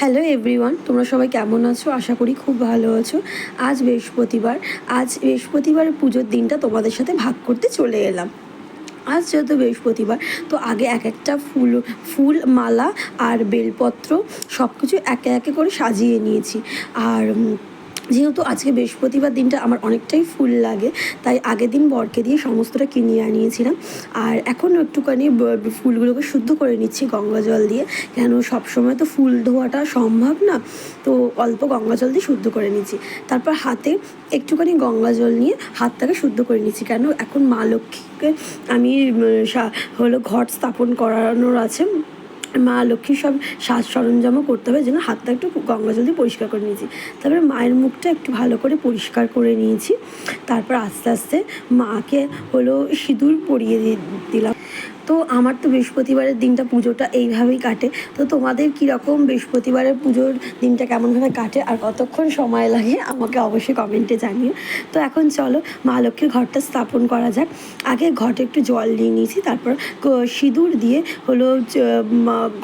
Hello everyone তোমরা সবাই কেমন আছো? আশা করি খুব ভালো আছো। আজ বৃহস্পতিবার। আজ বৃহস্পতিবার পুজোর দিনটা তোমাদের সাথে ভাগ করতে চলে এলাম। আজ যেহেতু বৃহস্পতিবার, তো আগে এক একটা ফুল ফুল মালা আর বেলপত্র সব কিছু একে একে করে সাজিয়ে নিয়েছি। আর যেহেতু আজকে বৃহস্পতিবার দিনটা আমার অনেকটাই ফুল লাগে, তাই আগের দিন বরকে দিয়ে সমস্তটা কিনে আনিয়েছিলাম। আর এখনও একটুখানি ফুলগুলোকে শুদ্ধ করে নিচ্ছি গঙ্গা জল দিয়ে। কেন সবসময় তো ফুল ধোয়াটা সম্ভব না, তো অল্প গঙ্গা জল দিয়ে শুদ্ধ করে নিচ্ছি। তারপর হাতে একটুখানি গঙ্গা জল নিয়ে হাতটাকে শুদ্ধ করে নিচ্ছি। কেন এখন মা লক্ষ্মীকে আমি হলো ঘট স্থাপন করানোর আছে। মা লক্ষ্মীর সব সাজ সরঞ্জামও করতে হবে, যেন হাতটা একটু গঙ্গা জল দিয়ে পরিষ্কার করে নিয়েছি। তারপরে মায়ের মুখটা একটু ভালো করে পরিষ্কার করে নিয়েছি। তারপর আস্তে আস্তে মাকে হলো সিঁদুর পরিয়ে দিলাম। তো আমার তো বৃহস্পতিবারের দিনটা পুজোটা এইভাবেই কাটে। তো তোমাদের কীরকম বৃহস্পতিবারের পুজোর দিনটা কেমনভাবে কাটে আর কতক্ষণ সময় লাগে আমাকে অবশ্যই কমেন্টে জানিও। তো এখন চলো, মা লক্ষ্মীর ঘরটা স্থাপন করা যাক। আগে ঘটে একটু জল নিয়ে নিয়েছি, তারপর সিঁদুর দিয়ে হলো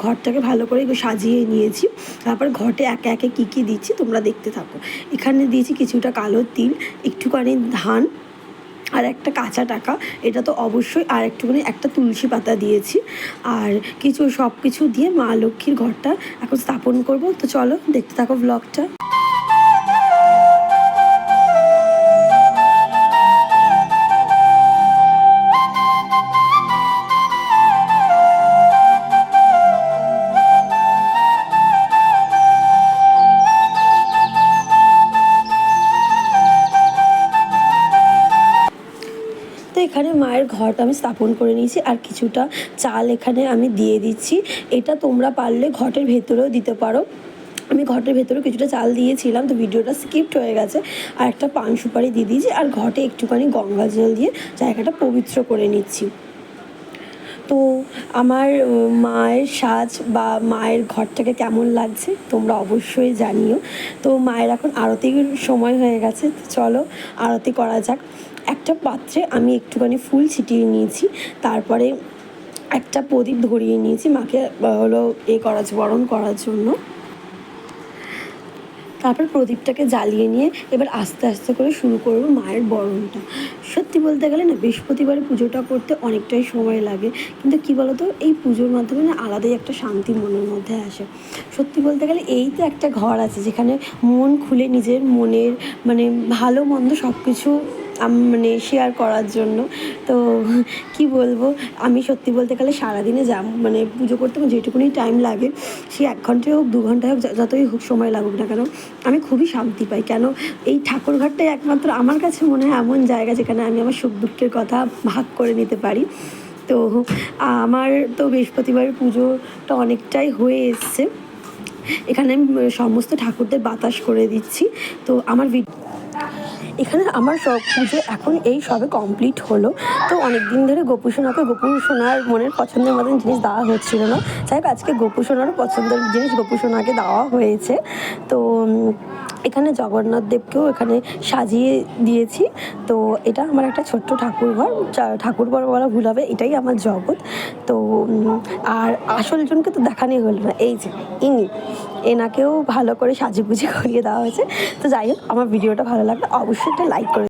ঘরটাকে ভালো করে সাজিয়ে নিয়েছি। তারপর ঘটে একে একে কী কী দিচ্ছি তোমরা দেখতে থাকো। এখানে দিয়েছি কিছুটা কালো তিল, একটুখানি ধান আর একটা কাঁচা টাকা, এটা তো অবশ্যই আর একটুখানি একটা তুলসী পাতা দিয়েছি। আর কিছু সব কিছু দিয়ে মা লক্ষ্মীর ঘরটা এখন স্থাপন করব। তো চলো দেখতে থাকো ব্লগটা এখানে মায়ের ঘরটা আমি স্থাপন করে নিয়েছি আর কিছুটা চাল এখানে আমি দিয়ে দিচ্ছি। এটা তোমরা পারলে ঘটের ভেতরেও দিতে পারো। আমি ঘটের ভেতরে কিছুটা চাল দিয়েছিলাম, তো ভিডিওটা স্কিপ্ট হয়ে গেছে। আর একটা পান সুপারি দিয়ে দিয়েছি, আর ঘটে একটুখানি গঙ্গা জল দিয়ে জায়গাটা পবিত্র করে নিচ্ছি। তো আমার মায়ের সাজ বা মায়ের ঘরটাকে কেমন লাগছে তোমরা অবশ্যই জানিও। তো মায়ের এখন আরতির সময় হয়ে গেছে, তো চলো আরতি করা যাক। একটা পাত্রে আমি একটুখানি ফুল ছিটিয়ে নিয়েছি, তারপরে একটা প্রদীপ ধরিয়ে নিয়েছি মাকে হলো এ করা বরণ করার জন্য। তারপর প্রদীপটাকে জ্বালিয়ে নিয়ে এবার আস্তে আস্তে করে শুরু করব মায়ের বরণটা। সত্যি বলতে গেলে না, বৃহস্পতিবারে পুজোটা করতে অনেকটাই সময় লাগে। কিন্তু কি বলতো, এই পুজোর মাধ্যমে না আলাদাই একটা শান্তি মনের মধ্যে আসে। সত্যি বলতে গেলে এই তো একটা ঘর আছে যেখানে মন খুলে নিজের মনের মানে ভালো মন্দ সব কিছু মানে শেয়ার করার জন্য। তো কি বলব, আমি সত্যি বলতে গেলে সারাদিনে যা মানে পুজো করতে আমার যেটুকুনি টাইম লাগে, সে এক ঘন্টায় হোক, দু ঘন্টায় হোক যতই হোক সময় লাগুক না কেন, আমি খুবই শান্তি পাই। কেন, এই ঠাকুরঘরটাই একমাত্র আমার কাছে মনে হয় এমন জায়গা যেখানে আমি আমার সুখ দুঃখের কথা ভাগ করে নিতে পারি। তো আমার তো বৃহস্পতিবারের পুজোটা অনেকটাই হয়ে এসছে। এখানে আমি সমস্ত ঠাকুরদের বাতাস করে দিচ্ছি। তো আমার এখানে আমার সব পুজো এখন এই সবে কমপ্লিট হলো। তো অনেক দিন ধরে গোপু সোনাকে, গোপু সোনার মনের পছন্দের মতন জিনিস দেওয়া হচ্ছিল না। যাই হোক, আজকে গোপু সোনারও পছন্দের জিনিস গোপু সোনাকে দেওয়া হয়েছে। তো এখানে জগন্নাথ দেবকেও এখানে সাজিয়ে দিয়েছি। তো এটা আমার একটা ছোট্ট ঠাকুর ঘর যা- ঠাকুর ঘর বলা ভুল হবে, এটাই আমার জগৎ। তো আর আসল জনকে তো দেখানোই হলো না। এই যে, ইনি। এনাকেও ভালো করে সাজুগুজি করিয়ে দেওয়া হয়েছে। তো যাই হোক, আমার ভিডিওটা ভালো লাগলে অবশ্যই একটা লাইক করে